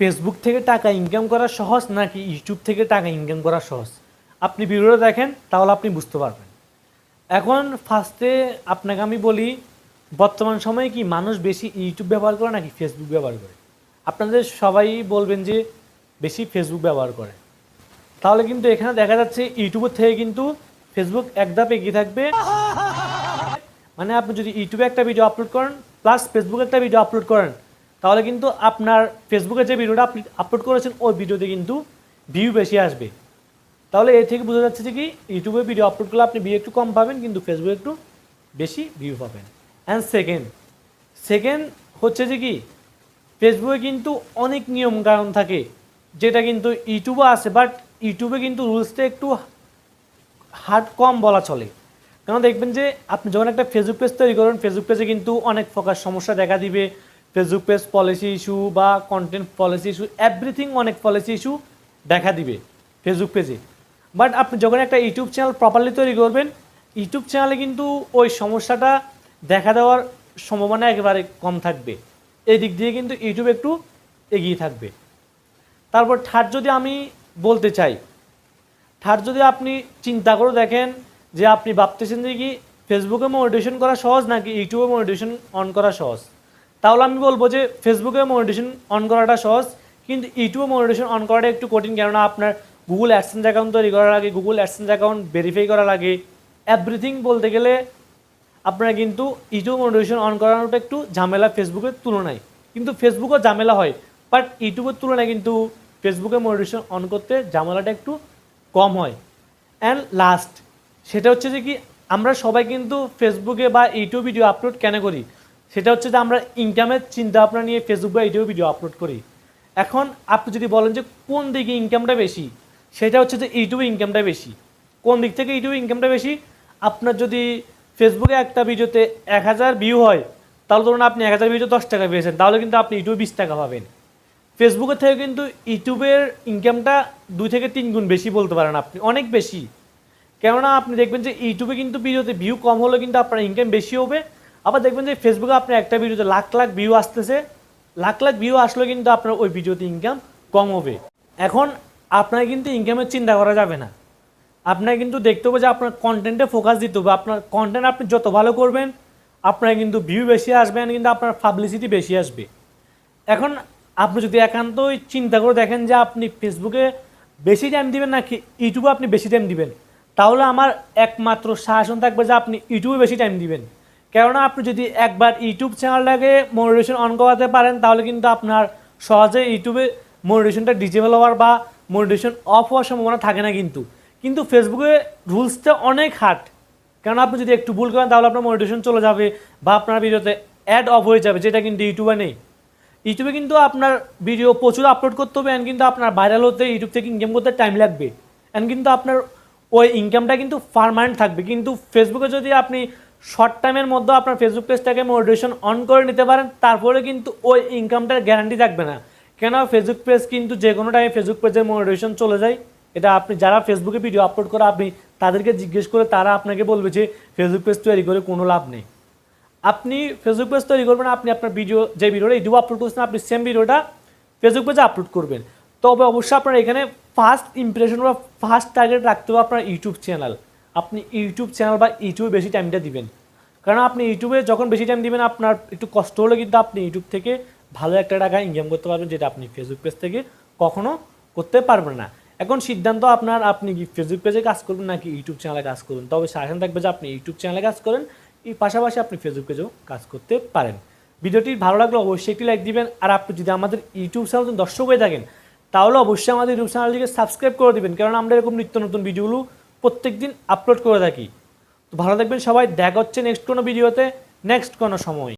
Facebook থেকে টাকা income করা সহজ নাকি ইউটিউব থেকে টাকা ইনকাম করা সহজ? আপনি ভিডিওটা দেখেন, তাহলে আপনি বুঝতে পারবেন। এখন ফার্স্টে আপনাকে আমি বলি, বর্তমান সময়ে কি মানুষ বেশি ইউটিউব ব্যবহার করে নাকি ফেসবুক ব্যবহার করে? আপনাদের সবাই বলবেন যে বেশি ফেসবুক ব্যবহার করে। তাহলে কিন্তু এখানে দেখা যাচ্ছে ইউটিউবের থেকে কিন্তু ফেসবুক এক ধাপ এগিয়ে থাকবে। মানে আপনি যদি ইউটিউবে একটা ভিডিও আপলোড করেন প্লাস ফেসবুকে একটা ভিডিও আপলোড করেন তাহলে কিন্তু আপনার ফেসবুকে যে ভিডিওটা আপনি আপলোড করেছেন, ওই ভিডিওতে কিন্তু ভিউ বেশি আসবে। তাহলে এ থেকে বোঝা যাচ্ছে যে কি ইউটিউবে ভিডিও আপলোড করলে আপনি ভিউ একটু কম পাবেন, কিন্তু ফেসবুকে একটু বেশি ভিউ পাবেন। অ্যান্ড সেকেন্ড সেকেন্ড হচ্ছে যে কি ফেসবুকে কিন্তু অনেক নিয়ম কারণ থাকে, যেটা কিন্তু ইউটিউবে আছে বাট ইউটিউবে কিন্তু রুলসটা একটু হার্ড কম বলা চলে। কেন দেখবেন যে, আপনি যখন একটা ফেসবুক পেজ তৈরি করেন ফেসবুক পেজে কিন্তু অনেক প্রকার সমস্যা দেখা দিবে ফেসবুক পেজ পলিসি ইস্যু বা কন্টেন্ট পলিসি ইস্যু এভরিথিং অনেক পলিসি ইস্যু দেখা দিবে ফেসবুক পেজে বাট আপনি যখন একটা ইউটিউব চ্যানেল প্রপারলি তৈরি করবেন ইউটিউব চ্যানেলে কিন্তু ওই সমস্যাটা দেখা দেওয়ার সম্ভাবনা একেবারে কম থাকবে। এই দিক দিয়ে কিন্তু ইউটিউব একটু এগিয়ে থাকবে। তারপর থার্ড যদি আমি বলতে চাই থার্ড যদি আপনি চিন্তা করে দেখেন যে আপনি ভাবতেছেন যে কি ফেসবুকে মনিটেশন করা সহজ নাকি ইউটিউবে মনিটেশন অন করা সহজ? তাহলে আমি বলব যে ফেসবুকে মনিটেশন অন করাটা সহজ, কিন্তু ইউটিউবে মনিটেশন অন করাটা একটু কঠিন, কেননা আপনার গুগল অ্যাডসেন্স অ্যাকাউন্ট তৈরি করার আগে গুগল অ্যাডসেন্স অ্যাকাউন্ট ভেরিফাই করা লাগে এভরিথিং বলতে গেলে আপনারা কিন্তু ইউটিউব মনিটেশন অন করানোটা একটু ঝামেলা ফেসবুকের তুলনায়। কিন্তু ফেসবুকও ঝামেলা হয় বাট ইউটিউবের তুলনায় কিন্তু ফেসবুকে মনিটেশন অন করতে ঝামেলাটা একটু কম হয়। অ্যান্ড লাস্ট সেটা হচ্ছে যে কি, আমরা সবাই কিন্তু ফেসবুকে বা ইউটিউব ভিডিও আপলোড কেন করি? সেটা হচ্ছে যে আমরা ইনকামের চিন্তা ভাবনা নিয়ে ফেসবুক বা ইউটিউব ভিডিও আপলোড করি। এখন আপনি যদি বলেন যে কোন দিকে ইনকামটা বেশি, সেটা হচ্ছে যে ইউটিউবে ইনকামটা বেশি। কোন দিক থেকে ইউটিউবে ইনকামটা বেশি? আপনার যদি ফেসবুকে একটা ভিডিওতে এক হাজার ভিউ হয়, তাহলে ধরুন আপনি এক হাজার ভিডিও দশ টাকা পেয়েছেন, তাহলে কিন্তু আপনি ইউটিউবে বিশ টাকা পাবেন। ফেসবুকের থেকে কিন্তু ইউটিউবের ইনকামটা দুই থেকে তিন গুণ বেশি বলতে পারেন আপনি, অনেক বেশি। কেননা আপনি দেখবেন যে ইউটিউবে কিন্তু ভিডিওতে ভিউ কম হলে কিন্তু আপনার ইনকাম বেশি হবে আবার দেখবেন যে ফেসবুকে আপনার একটা ভিডিওতে লাখ লাখ ভিউ আসতেছে। লাখ লাখ ভিউ আসলে কিন্তু আপনার ওই ভিডিওতে ইনকাম কম হবে। এখন আপনার কিন্তু ইনকামের চিন্তা করা যাবে না। আপনার কিন্তু দেখতে হবে যে আপনার কন্টেন্টে ফোকাস দিতে হবে। আপনার কন্টেন্ট আপনি যত ভালো করবেন, আপনার কিন্তু ভিউ বেশি আসবেন কিন্তু আপনার পাবলিসিটি বেশি আসবে। এখন আপনি যদি একান্তই চিন্তা করে দেখেন যে আপনি ফেসবুকে বেশি টাইম দিবেন নাকি ইউটিউবে আপনি বেশি টাইম দিবেন, তাহলে আমার একমাত্র শাসন থাকবে যে আপনি ইউটিউবে বেশি টাইম দিবেন। কেননা আপনি যদি একবার ইউটিউব চ্যানেলটাকে মনিটেশন অন করাতে পারেন, তাহলে কিন্তু আপনার সহজে ইউটিউবে মনিটেশনটা ডিজেবল হওয়ার বা মনিটেশন অফ হওয়ার সম্ভাবনা থাকে না কিন্তু। কিন্তু ফেসবুকে রুলসটা অনেক হার্ড কারণ আপনি যদি একটু ভুল করেন, তাহলে আপনার মনিটেশন চলে যাবে বা আপনার ভিডিওতে অ্যাড অফ হয়ে যাবে, যেটা কিন্তু ইউটিউবে নেই। ইউটিউবে কিন্তু আপনার ভিডিও প্রচুর আপলোড করতে হবে অ্যান্ড কিন্তু আপনার ভাইরাল হতে ইউটিউব থেকে ইনকাম করতে টাইম লাগবে। অ্যান্ড কিন্তু আপনার ওই ইনকামটা কিন্তু পারমানেন্ট থাকবে। কিন্তু ফেসবুকে যদি আপনি শর্ট টাইমের মধ্যে আপনার ফেসবুক পেজটাকে মোটিভেশন অন করে নিতে পারেন, তারপরে কিন্তু ওই ইনকামটার গ্যারান্টি থাকবে না। কেন ফেসবুক পেজ কিন্তু যে কোনো টাইমে ফেসবুক পেজের মোটিভেশন চলে যায়। এটা আপনি যারা ফেসবুকে ভিডিও আপলোড করে আপনি, তাদেরকে জিজ্ঞেস করে তারা আপনাকে বলবে যে ফেসবুক পেজ তৈরি করে কোনো লাভ নেই। আপনি ফেসবুক পেজ তৈরি করবেন, আপনি আপনার ভিডিও যে ভিডিওটা ইউটিউবে আপলোড করছেন, আপনি সেম ভিডিওটা ফেসবুক পেজে আপলোড করবেন। তবে অবশ্যই আপনার এখানে ফার্স্ট ইমপ্রেশন বা ফার্স্ট টার্গেট রাখতে হবে আপনার ইউটিউব চ্যানেল আপনি ইউটিউব চ্যানেল বা ইউটিউবে বেশি টাইমটা দিবেন। কারণ আপনি ইউটিউবে যখন বেশি টাইম দিবেন, আপনার একটু কষ্ট হলে কিন্তু আপনি ইউটিউব থেকে ভালো একটা টাকা ইনকাম করতে পারবেন, যেটা আপনি ফেসবুক পেজ থেকে কখনো করতে পারবেন না। এখন সিদ্ধান্ত আপনার, আপনি কি ফেসবুক পেজে কাজ করবেন নাকি ইউটিউব চ্যানেলে কাজ করবেন? তবে সাজেশন থাকবে যে আপনি ইউটিউব চ্যানেলে কাজ করেন এই পাশাপাশি আপনি ফেসবুক পেজেও কাজ করতে পারেন। ভিডিওটি ভালো লাগলে অবশ্যই একটি লাইক দিবেন, আর আপনি যদি আমাদের ইউটিউব চ্যানেল দর্শক হয়ে থাকেন, তাহলে অবশ্যই আমাদের ইউটিউব চ্যানেলটিকে সাবস্ক্রাইব করে দিবেন। কারণ আমরা এরকম নিত্য নতুন ভিডিওগুলো প্রত্যেক দিন আপলোড করে থাকি। তো ভালো দেখবেন সবাই। দেখা হচ্ছে নেক্সট কোনো ভিডিওতে নেক্সট কোনো সময়।